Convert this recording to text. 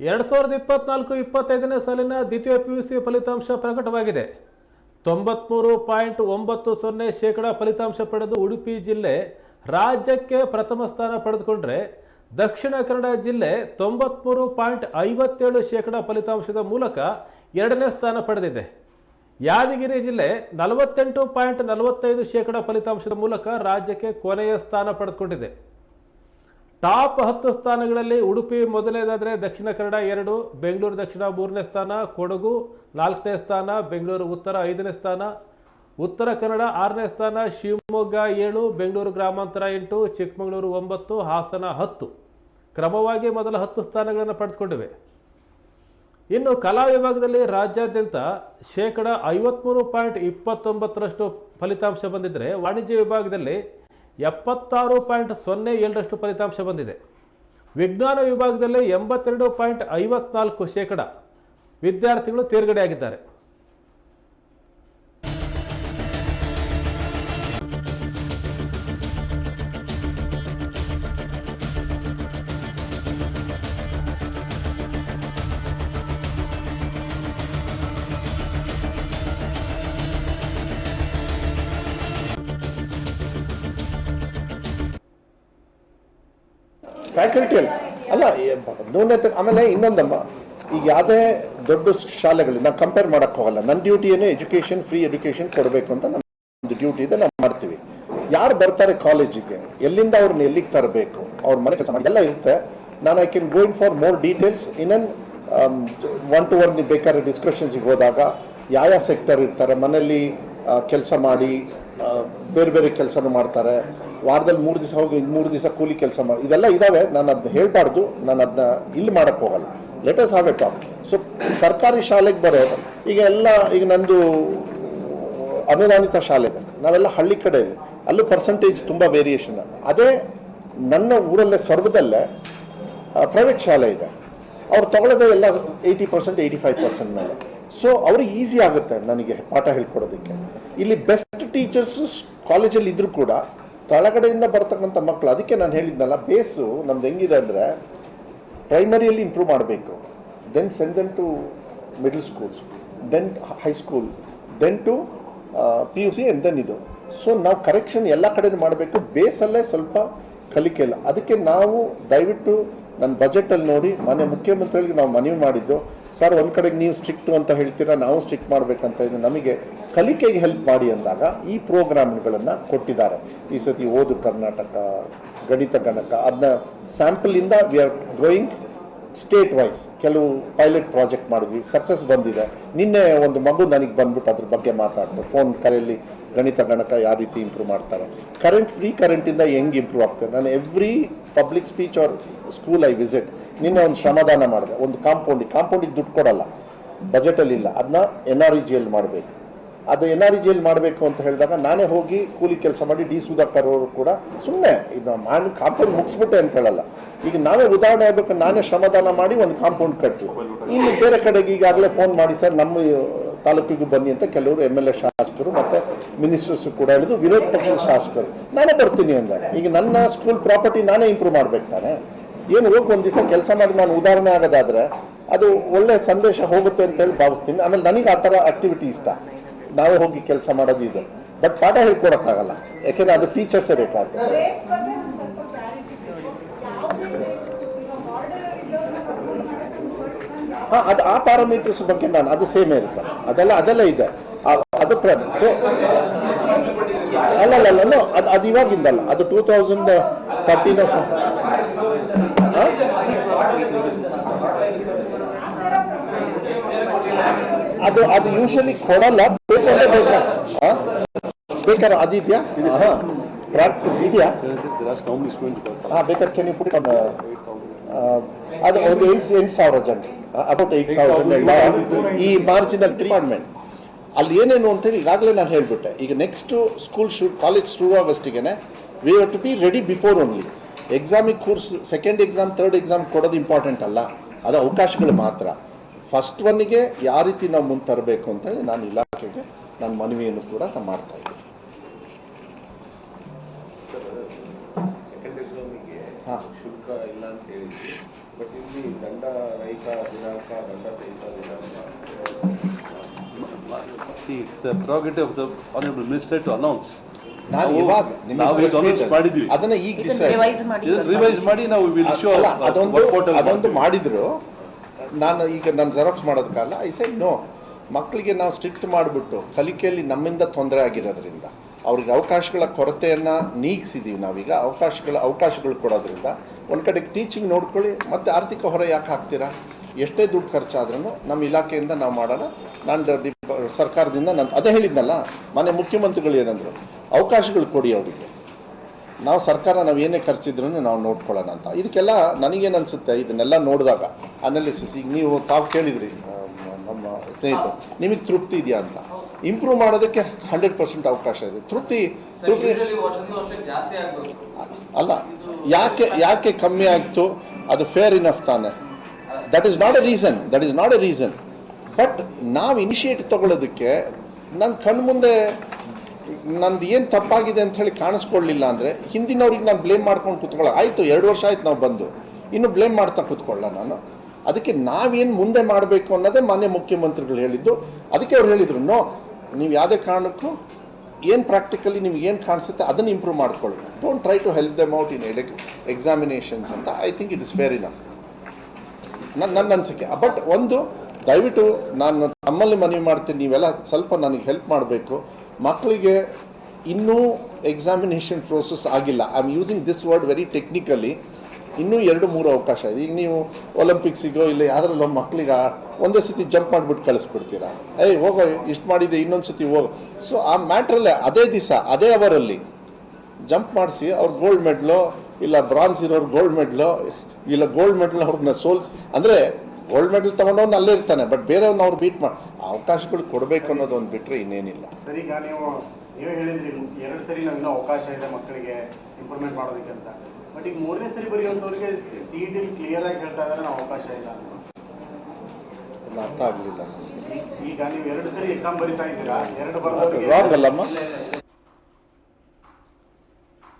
ಎರಡು ಸಾವಿರದ ಇಪ್ಪತ್ನಾಲ್ಕು ಇಪ್ಪತ್ತೈದನೇ ಸಾಲಿನ ದ್ವಿತೀಯ ಪಿ ಯು ಸಿ ಫಲಿತಾಂಶ ಪ್ರಕಟವಾಗಿದೆ. ತೊಂಬತ್ಮೂರು ಪಾಯಿಂಟ್ ಒಂಬತ್ತು ಸೊನ್ನೆ ಶೇಕಡಾ ಫಲಿತಾಂಶ ಪಡೆದು ಉಡುಪಿ ಜಿಲ್ಲೆ ರಾಜ್ಯಕ್ಕೆ ಪ್ರಥಮ ಸ್ಥಾನ ಪಡೆದುಕೊಂಡ್ರೆ ದಕ್ಷಿಣ ಕನ್ನಡ ಜಿಲ್ಲೆ ತೊಂಬತ್ಮೂರು ಪಾಯಿಂಟ್ ಐವತ್ತೇಳು ಶೇಕಡಾ ಫಲಿತಾಂಶದ ಮೂಲಕ ಎರಡನೇ ಸ್ಥಾನ ಪಡೆದಿದೆ. ಯಾದಗಿರಿ ಜಿಲ್ಲೆ ನಲವತ್ತೆಂಟು ಪಾಯಿಂಟ್ ನಲವತ್ತೈದು ಶೇಕಡಾ ಫಲಿತಾಂಶದ ಮೂಲಕ ರಾಜ್ಯಕ್ಕೆ ಕೊನೆಯ ಸ್ಥಾನ ಪಡೆದುಕೊಂಡಿದೆ. ಟಾಪ್ ಹತ್ತು ಸ್ಥಾನಗಳಲ್ಲಿ ಉಡುಪಿ ಮೊದಲನೇದಾದರೆ ದಕ್ಷಿಣ ಕನ್ನಡ ಎರಡು, ಬೆಂಗಳೂರು ದಕ್ಷಿಣ ಮೂರನೇ ಸ್ಥಾನ, ಕೊಡಗು ನಾಲ್ಕನೇ ಸ್ಥಾನ, ಬೆಂಗಳೂರು ಉತ್ತರ ಐದನೇ ಸ್ಥಾನ. ಉತ್ತರ ಕನ್ನಡ ಆರನೇ ಸ್ಥಾನ, ಶಿವಮೊಗ್ಗ ಏಳು, ಬೆಂಗಳೂರು ಗ್ರಾಮಾಂತರ ಎಂಟು, ಚಿಕ್ಕಮಗಳೂರು ಒಂಬತ್ತು, ಹಾಸನ ಹತ್ತು. ಕ್ರಮವಾಗಿ ಮೊದಲ ಹತ್ತು ಸ್ಥಾನಗಳನ್ನು ಪಡೆದುಕೊಂಡಿವೆ. ಇನ್ನು ಕಲಾ ವಿಭಾಗದಲ್ಲಿ ರಾಜ್ಯಾದ್ಯಂತ ಶೇಕಡ ಐವತ್ತ್ಮೂರು ಪಾಯಿಂಟ್ ಇಪ್ಪತ್ತೊಂಬತ್ತರಷ್ಟು ಫಲಿತಾಂಶ ಬಂದಿದ್ದರೆ ವಾಣಿಜ್ಯ ವಿಭಾಗದಲ್ಲಿ ಎಪ್ಪತ್ತಾರು ಪಾಯಿಂಟ್ ಸೊನ್ನೆ ಏಳರಷ್ಟು ಫಲಿತಾಂಶ ಬಂದಿದೆ. ವಿಜ್ಞಾನ ವಿಭಾಗದಲ್ಲಿ ಎಂಬತ್ತೆರಡು ಪಾಯಿಂಟ್ ಐವತ್ನಾಲ್ಕು ಶೇಕಡ ವಿದ್ಯಾರ್ಥಿಗಳು ತೇರ್ಗಡೆಯಾಗಿದ್ದಾರೆ. ಫ್ಯಾಕಲ್ಟಿ ಅಲ್ಲ. ನ್ಯೂನತೆ ಆಮೇಲೆ ಇನ್ನೊಂದಮ್ಮ, ಈಗ ಯಾವುದೇ ದೊಡ್ಡ ಶಾಲೆಗಳಲ್ಲಿ ನಾವು ಕಂಪೇರ್ ಮಾಡೋಕ್ಕೆ ಹೋಗಲ್ಲ. ನನ್ನ ಡ್ಯೂಟಿ ಏನು ಎಜುಕೇಷನ್ ಫ್ರೀ ಎಜುಕೇಷನ್ ಕೊಡಬೇಕು ಅಂತ ನಮ್ಮ ಡ್ಯೂಟಿ ಇದೆ, ನಾವು ಮಾಡ್ತೀವಿ. ಯಾರು ಬರ್ತಾರೆ ಕಾಲೇಜಿಗೆ ಎಲ್ಲಿಂದ ಅವ್ರನ್ನ ಎಲ್ಲಿಗೆ ತರಬೇಕು, ಅವ್ರ ಮನೆ ಕೆಲಸ ಎಲ್ಲ ಇರುತ್ತೆ. ನಾನು I can going for more details in an one to one ಬೇಕಾದ್ರೆ ಡಿಸ್ಕಷನ್ಸಿಗೆ ಹೋದಾಗ ಯಾವ ಯಾವ ಸೆಕ್ಟರ್ ಇರ್ತಾರೆ, ಮನೆಯಲ್ಲಿ ಕೆಲಸ ಮಾಡಿ ಬೇರೆ ಬೇರೆ ಕೆಲಸನೂ ಮಾಡ್ತಾರೆ. ವಾರದಲ್ಲಿ ಮೂರು ದಿವಸ ಹೋಗಿ ಮೂರು ದಿವಸ ಕೂಲಿ ಕೆಲಸ ಮಾಡಿ ಇದೆಲ್ಲ ಇದಾವೆ. ನಾನು ಅದನ್ನ ಹೇಳಬಾರ್ದು. ನಾನು ಅದನ್ನ ಇಲ್ಲಿ ಮಾಡಕ್ ಹೋಗಲ್ಲ. Letters have a top so ಸರ್ಕಾರಿ ಶಾಲೆಗೆ ಬರೋದು ಈಗ ಎಲ್ಲ, ಈಗ ನಂದು ಅನುದಾನಿತ ಶಾಲೆ ಇದೆ. ನಾವೆಲ್ಲ ಹಳ್ಳಿ ಕಡೆ ಅಲ್ಲೂ ಪರ್ಸೆಂಟೇಜ್ ತುಂಬ ವೇರಿಯೇಷನ್ ಅದೇ ನನ್ನ ಊರಲ್ಲೇ ಸ್ವರ್ಗದಲ್ಲೇ ಪ್ರೈವೇಟ್ ಶಾಲೆ ಇದೆ. ಅವ್ರು ತಗೊಳ್ಳೋದೇ ಎಲ್ಲ eighty percent eighty five percent ಮೇಲೆ. ಸೊ ಅವ್ರಿಗೆ ಈಸಿ ಆಗುತ್ತೆ ನನಗೆ ಪಾಠ ಹೇಳ್ಕೊಡೋದಕ್ಕೆ. ಇಲ್ಲಿ ಬೆಸ್ಟ್ ಟೀಚರ್ಸ್ ಕಾಲೇಜಲ್ಲಿ ಇದ್ದರೂ ಕೂಡ ತಳಗಡೆಯಿಂದ ಬರ್ತಕ್ಕಂಥ ಮಕ್ಕಳು ಅದಕ್ಕೆ ನಾನು ಹೇಳಿದ್ನಲ್ಲ ಬೇಸು ನಮ್ದು ಹೆಂಗಿದೆ ಅಂದರೆ ಪ್ರೈಮರಿಯಲ್ಲಿ ಇಂಪ್ರೂವ್ ಮಾಡಬೇಕು. Then send then to middle school then high school then to P U C and then ಇದು. ಸೊ ನಾವು ಕರೆಕ್ಷನ್ ಎಲ್ಲ ಕಡೆ ಮಾಡಬೇಕು. ಬೇಸಲ್ಲೇ ಸ್ವಲ್ಪ ಕಲಿಕೆ ಇಲ್ಲ. ಅದಕ್ಕೆ ನಾವು ದಯವಿಟ್ಟು ನನ್ನ ಬಜೆಟಲ್ಲಿ ನೋಡಿ ಮನೆ ಮುಖ್ಯಮಂತ್ರಿಗಳಿಗೆ ನಾವು ಮನವಿ ಮಾಡಿದ್ದು ಸರ್ ಒಂದು ಕಡೆಗೆ ನೀವು ಸ್ಟ್ರಿಕ್ಟು ಅಂತ ಹೇಳ್ತೀರಾ? ನಾವು ಸ್ಟ್ರಿಕ್ಟ್ ಮಾಡಬೇಕಂತ ಇದು ನಮಗೆ ಕಲಿಕೆಗೆ ಹೆಲ್ಪ್ ಮಾಡಿ ಅಂದಾಗ ಈ ಪ್ರೋಗ್ರಾಮ್ಗಳನ್ನು ಕೊಟ್ಟಿದ್ದಾರೆ. ಈ ಸತಿ ಓದು ಕರ್ನಾಟಕ, ಗಣಿತ, ಗಣಕ ಅದನ್ನ ಸ್ಯಾಂಪಲಿಂದ we are growing state wise ಕೆಲವು ಪೈಲಟ್ ಪ್ರಾಜೆಕ್ಟ್ ಮಾಡಿದ್ವಿ ಸಕ್ಸಸ್ ಬಂದಿದೆ. ನಿನ್ನೆ ಒಂದು ಮಗು ನನಗೆ ಬಂದ್ಬಿಟ್ಟು ಅದ್ರ ಬಗ್ಗೆ ಮಾತಾಡ್ತಾರೆ ಫೋನ್ ಕರೆಯಲ್ಲಿ ಗಣಿತ, ಗಣಕ ಯಾವ ರೀತಿ ಇಂಪ್ರೂವ್ ಮಾಡ್ತಾರೆ. ಕರೆಂಟ್ ಫ್ರೀ ಕರೆಂಟಿಂದ ಹೆಂಗೆ ಇಂಪ್ರೂವ್ ಆಗ್ತದೆ? ನಾನು every public speech or school I visit ನಿನ್ನೆ ಒಂದು ಶ್ರಮದಾನ ಮಾಡಿದೆ. ಒಂದು ಕಾಂಪೌಂಡ್ ಕಾಂಪೌಂಡಿಗೆ ದುಡ್ಡು ಕೊಡಲ್ಲ. ಬಜೆಟಲ್ಲಿ ಇಲ್ಲ. ಅದನ್ನ ಎನ್ ಆರ್ ಇ ಜಿಯಲ್ಲಿ ಮಾಡಬೇಕು. ಅದು ಎನ್ ಆರ್ ಇ ಜಿಯಲ್ಲಿ ಮಾಡಬೇಕು ಅಂತ ಹೇಳಿದಾಗ ನಾನೇ ಹೋಗಿ ಕೂಲಿ ಕೆಲಸ ಮಾಡಿ ಡಿ ಸುಧಾಕರ್ ಅವರು ಕೂಡ ಸುಮ್ಮನೆ ಇದು ನಾನು ಕಾಂಪೌಂಡ್ ಮುಗಿಸ್ಬಿಟ್ಟೆ ಅಂತ ಹೇಳಲ್ಲ. ಈಗ ನಾವೇ ಉದಾಹರಣೆ ಆಗ್ಬೇಕು. ನಾನೇ ಶ್ರಮದಾನ ಮಾಡಿ ಒಂದು ಕಾಂಪೌಂಡ್ ಕಟ್ಟಿ. ಇನ್ನು ಬೇರೆ ಕಡೆಗೆ ಈಗಾಗಲೇ ಫೋನ್ ಮಾಡಿ, ಸರ್, ನಮ್ಮ ತಾಲೂಕಿಗೂ ಬನ್ನಿ ಅಂತ ಕೆಲವರು ಎಂ ಎಲ್ ಎ ಶಾಸಕರು ಮತ್ತೆ ಮಿನಿಸ್ಟರ್ಸ್ ಕೂಡ ಹೇಳಿದ್ರು. ವಿರೋಧ ಪಕ್ಷದ ಶಾಸಕರು, ನಾನೇ ಬರ್ತೀನಿ ಅಂದ ಈಗ ನನ್ನ ಸ್ಕೂಲ್ ಪ್ರಾಪರ್ಟಿ ನಾನೇ ಇಂಪ್ರೂವ್ ಮಾಡ್ಬೇಕು ತಾನೆ? ಏನು ಹೋಗಿ ಒಂದು ದಿವಸ ಕೆಲಸ ಮಾಡಿ ನಾನು ಉದಾಹರಣೆ ಆಗೋದಾದ್ರೆ ಅದು ಒಳ್ಳೆ ಸಂದೇಶ ಹೋಗುತ್ತೆ ಅಂತ ಹೇಳಿ ಭಾವಿಸ್ತೀನಿ. ಆಮೇಲೆ ನನಗೆ ಆ ಥರ ಆಕ್ಟಿವಿಟಿ ಇಷ್ಟ. ನಾವೇ ಹೋಗಿ ಕೆಲಸ ಮಾಡೋದು ಇದು. ಬಟ್ ಪಾಠ ಹೇಳ್ಕೊಡೋಕ್ಕಾಗಲ್ಲ. ಯಾಕೆಂದ್ರೆ ಅದು ಟೀಚರ್ಸೇ ಬೇಕಾಗ್ತದೆ ಹಾಂ ಅದು ಆ ಪ್ಯಾರಾಮೀಟರ್ಸ್ ಬಗ್ಗೆ ನಾನು ಅದು ಸೇಮ್ ಇರುತ್ತೆ. ಅದೆಲ್ಲ ಅದೆಲ್ಲ ಇದೆ. ಅದು ಸೊ ಅಲ್ಲ ಅಲ್ಲ ಅದು ಅದು ಇವಾಗಿಂದಲ್ಲ. ಅದು ಟೂ ತೌಸಂಡ್ ತರ್ಟೀನೋ ಸಹ? ಅದು ಅದು ಯೂಶಲಿ ಕೊಡಲ್ಲ. ಬೇಕಾ? ಹಾ? ಬೇಕಾದ್ರೆ ಅದಿದೆಯಾ ಹಾ ಪ್ರಾಕ್ಟೀಸ್ ಇದೆಯಾ? ಹಾ ಬೇಕಾದ್ರೆ ಕೆನ್ ಯು ಪುಟ್ ಅದು ಒಂದು ಎಂಟು ಎಂಟು ಸಾವಿರ ಜನ. ಅಬೌಟ್ ಏಟ್ ತೌಸಂಡ್ ಈ ಮಾರ್ಜಿನಲ್ ಡಿಪಾರ್ಟ್ಮೆಂಟ್ ಅಲ್ಲಿ ಏನೇನು ಅಂತೇಳಿ ಈಗಾಗಲೇ ನಾನು ಹೇಳ್ಬಿಟ್ಟೆ. ಈಗ ನೆಕ್ಸ್ಟ್ ಸ್ಕೂಲ್ ಶೂ ಕಾಲೇಜ್ ಶುರು ಆಗೋಷ್ಟಿಗೆ we have to be ready before only ಎಕ್ಸಾಮಿಗೆ course second exam third exam ಕೊಡೋದು ಇಂಪಾರ್ಟೆಂಟ್ ಅಲ್ಲ. ಅದು ಅವಕಾಶಗಳು ಮಾತ್ರ. ಫಸ್ಟ್ ಒನ್ನಿಗೆ ಯಾವ ರೀತಿ ನಾವು ಮುಂದೆ ತರಬೇಕು ಅಂತೇಳಿ ನಾನು ಇಲಾಖೆಗೆ ನನ್ನ ಮನವಿಯನ್ನು ಕೂಡ ನಾನು ಮಾಡ್ತಾ ಇದ್ದೀನಿ. ಎಕ್ಸಾಮಿಗೆ ಹಾ. ಶುಲ್ಕ ಇಲ್ಲ ಅಂತ ಹೇಳಿದ್ವಿ ಬಟ್ ಇಲ್ಲಿ ದಂಡ ರಹಿತ ದಿನಾಂಕ ದಂಡ ಸಹಿತ ದಿನಾಂಕ See, it's the prerogative of the honorable minister to announce. ನಾನು ಇವಾಗ ನಿಮಗೆ ಅದನ್ನ ಈಗ ರಿವೈಸ್ ಮಾಡಿ ರಿವೈಸ್ ಮಾಡಿ ನಾವು ವಿಲ್ ಶೋ ಅದೊಂದು ಅದೊಂದು ಮಾಡಿದ್ರು. ನಾನು ಈಗ ನಾನು ಜೆರಾಕ್ಸ್ ಮಾಡೋದಕ್ಕಲ್ಲ ಐ ಸೈ ನೋ ಮಕ್ಕಳಿಗೆ ನಾವು ಸ್ಟ್ರಿಕ್ಟ್ ಮಾಡಿಬಿಟ್ಟು ಕಲಿಕೆಯಲ್ಲಿ ನಮ್ಮಿಂದ ತೊಂದರೆ ಆಗಿರೋದ್ರಿಂದ ಅವ್ರಿಗೆ ಅವಕಾಶಗಳ ಕೊರತೆಯನ್ನು ನೀಗಿಸಿದೀವಿ ನಾವೀಗ. ಅವಕಾಶಗಳ ಅವಕಾಶಗಳು ಕೊಡೋದ್ರಿಂದ ಒಂದು ಕಡೆ ಟೀಚಿಂಗ್ ನೋಡ್ಕೊಳ್ಳಿ ಮತ್ತು ಆರ್ಥಿಕ ಹೊರೆ ಯಾಕೆ ಹಾಕ್ತೀರಾ? ಎಷ್ಟೇ ದುಡ್ಡು ಖರ್ಚಾದ್ರೂ ನಮ್ಮ ಇಲಾಖೆಯಿಂದ ನಾವು ಮಾಡೋಣ ನಾನು ಸರ್ಕಾರದಿಂದ ನಾನು ಅದೇ ಹೇಳಿದ್ನಲ್ಲ ಮನೆ ಮುಖ್ಯಮಂತ್ರಿಗಳು ಏನಂದರು ಅವಕಾಶಗಳು ಕೊಡಿ ಅವರಿಗೆ. ನಾವು ಸರ್ಕಾರ ನಾವು ಏನೇ ಖರ್ಚಿದ್ರೂ ನಾವು ನೋಡ್ಕೊಳ್ಳೋಣ ಅಂತ. ಇದಕ್ಕೆಲ್ಲ ನನಗೇನು ಅನಿಸುತ್ತೆ ಇದನ್ನೆಲ್ಲ ನೋಡಿದಾಗ ಅನಾಲಿಸಿಸ್ ಈಗ ನೀವು ತಾವು ಕೇಳಿದ್ರಿ ನಮ್ಮ ಸ್ನೇಹಿತರು ನಿಮಗೆ ತೃಪ್ತಿ ಇದೆಯಾ ಅಂತ. ಇಂಪ್ರೂವ್ ಮಾಡೋದಕ್ಕೆ ಹಂಡ್ರೆಡ್ ಪರ್ಸೆಂಟ್ ಅವಕಾಶ ಇದೆ. ತೃಪ್ತಿ ತೃಪ್ತಿ ಅಲ್ಲ ಯಾಕೆ ಯಾಕೆ ಕಮ್ಮಿ ಆಯಿತು ಅದು ಫೇರ್ ಇನಫ್ ತಾನೆ. That is not a reason that is not a reason but ನಾವು ಇನಿಷಿಯೇಟ್ ತಗೊಳ್ಳೋದಕ್ಕೆ ನನ್ನ ಕಣ್ಮುಂದೆ ನಂದು ಏನು ತಪ್ಪಾಗಿದೆ ಅಂತ ಹೇಳಿ ಕಾಣಿಸ್ಕೊಳ್ಳಿಲ್ಲ ಅಂದರೆ ಹಿಂದಿನವ್ರಿಗೆ ನಾನು ಬ್ಲೇಮ್ ಮಾಡ್ಕೊಂಡು ಕೂತ್ಕೊಳ್ಳೋ. ಆಯಿತು, ಎರಡು ವರ್ಷ ಆಯ್ತು ನಾವು ಬಂದು. ಇನ್ನು ಬ್ಲೇಮ್ ಮಾಡ್ತಾ ಕುತ್ಕೊಳ್ಳ ನಾನು. ಅದಕ್ಕೆ ನಾವೇನು ಮುಂದೆ ಮಾಡಬೇಕು ಅನ್ನೋದೇ ಮಾನ್ಯ ಮುಖ್ಯಮಂತ್ರಿಗಳು ಹೇಳಿದ್ದು. ಅದಕ್ಕೆ ಅವ್ರು ಹೇಳಿದರು, ನೋ, ನೀವು ಯಾವುದೇ ಕಾರಣಕ್ಕೂ ಏನು ಪ್ರಾಕ್ಟಿಕಲಿ ನಿಮ್ಗೆ ಏನು ಕಾಣಿಸುತ್ತೆ ಅದನ್ನು ಇಂಪ್ರೂವ್ ಮಾಡ್ಕೊಳ್ಳಿ. Don't try to help them out in examinations ಅಂತ. I think it is fair enough ನನ್ನ ನನ್ನ ಅನಿಸಿಕೆ. ಬಟ್ ಒಂದು ದಯವಿಟ್ಟು ನಾನು ನಮ್ಮಲ್ಲಿ ಮನವಿ ಮಾಡ್ತೀನಿ, ನೀವೆಲ್ಲ ಸ್ವಲ್ಪ ನನಗೆ ಹೆಲ್ಪ್ ಮಾಡಬೇಕು. ಮಕ್ಕಳಿಗೆ ಇನ್ನೂ ಎಕ್ಸಾಮಿನೇಷನ್ ಪ್ರೋಸೆಸ್ ಆಗಿಲ್ಲ. I am using this word very technically ಇನ್ನೂ ಎರಡು, ಮೂರು ಅವಕಾಶ. ಇದೆ ಈಗ ನೀವು ಒಲಿಂಪಿಕ್ಸಿಗೋ ಇಲ್ಲ ಯಾವ್ದ್ರಲ್ಲೋ ಮಕ್ಕಳಿಗೆ ಒಂದೇ ಸತಿ ಜಂಪ್ ಮಾಡಿಬಿಟ್ಟು ಕಳಿಸ್ಬಿಡ್ತೀರಾ? ಏಯ್, ಹೋಗೋ, ಇಷ್ಟು ಮಾಡಿದೆ, ಇನ್ನೊಂದು ಸತಿ ಹೋಗೋ. ಸೊ ಆ ಮ್ಯಾಟ್ರಲ್ಲೇ, ಅದೇ ದಿವಸ, ಅದೇ ಅವರಲ್ಲಿ ಜಂಪ್ ಮಾಡಿಸಿ, ಅವ್ರು ಗೋಲ್ಡ್ ಮೆಡ್ಲು ಇಲ್ಲ ಬ್ರಾನ್ಸ್ ಇರೋರು ಗೋಲ್ಡ್ ಮೆಡ್ಲು ಇಲ್ಲ ಗೋಲ್ಡ್ ಮೆಡಲ್ ಅವ್ರನ್ನ ಸೋಲ್ಸ್ ಅಂದರೆ ಗೋಲ್ಡ್ ಮೆಡಲ್ ತೊಗೊಂಡವ್ನು ಅಲ್ಲೇ ಇರ್ತಾನೆ ಬಟ್ ಬೇರೆಯವ್ರನ್ನ ಅವ್ರು ಬೀಟ್ ಮಾಡಿ ಅವಕಾಶಗಳು ಕೊಡಬೇಕು ಅನ್ನೋದು ಒಂದು ಬಿಟ್ಟರೆ ಇನ್ನೇನಿಲ್ಲ. ಸರಿ ಈಗ ನೀವು ನೀವೇ ಹೇಳಿದ್ರಿ ಎರಡು ಸರಿ ನಾವಿನ್ನೂ ಅವಕಾಶ ಇದೆ ಮಕ್ಕಳಿಗೆ ಇಂಪ್ರೂವ್ಮೆಂಟ್ ಮಾಡೋದಕ್ಕೆ ಅಂತ. ಬಟ್ ಈಗ ಮೂರನೇ ಸರಿ ಬರೆಯುವಂಥವ್ರಿಗೆ ಸಿ ಇ ಕ್ಲಿಯರ್ ಆಗಿ ಹೇಳ್ತಾ ಇದ್ದಾರೆ ನಾವು ಅವಕಾಶ ಇಲ್ಲ ಅರ್ಥ ಆಗಲಿಲ್ಲ. ಈಗ- ನೀವು ಎರಡು ಸರಿ ಎಕ್ಸಾಮ್ ಬರಿತಾ ಇದ್ದೀರಾ? ಎರಡು ಬರೋದವ್ರಿಗೆ ರಾಂಗ್ ಅಲ್ಲಮ್ಮ?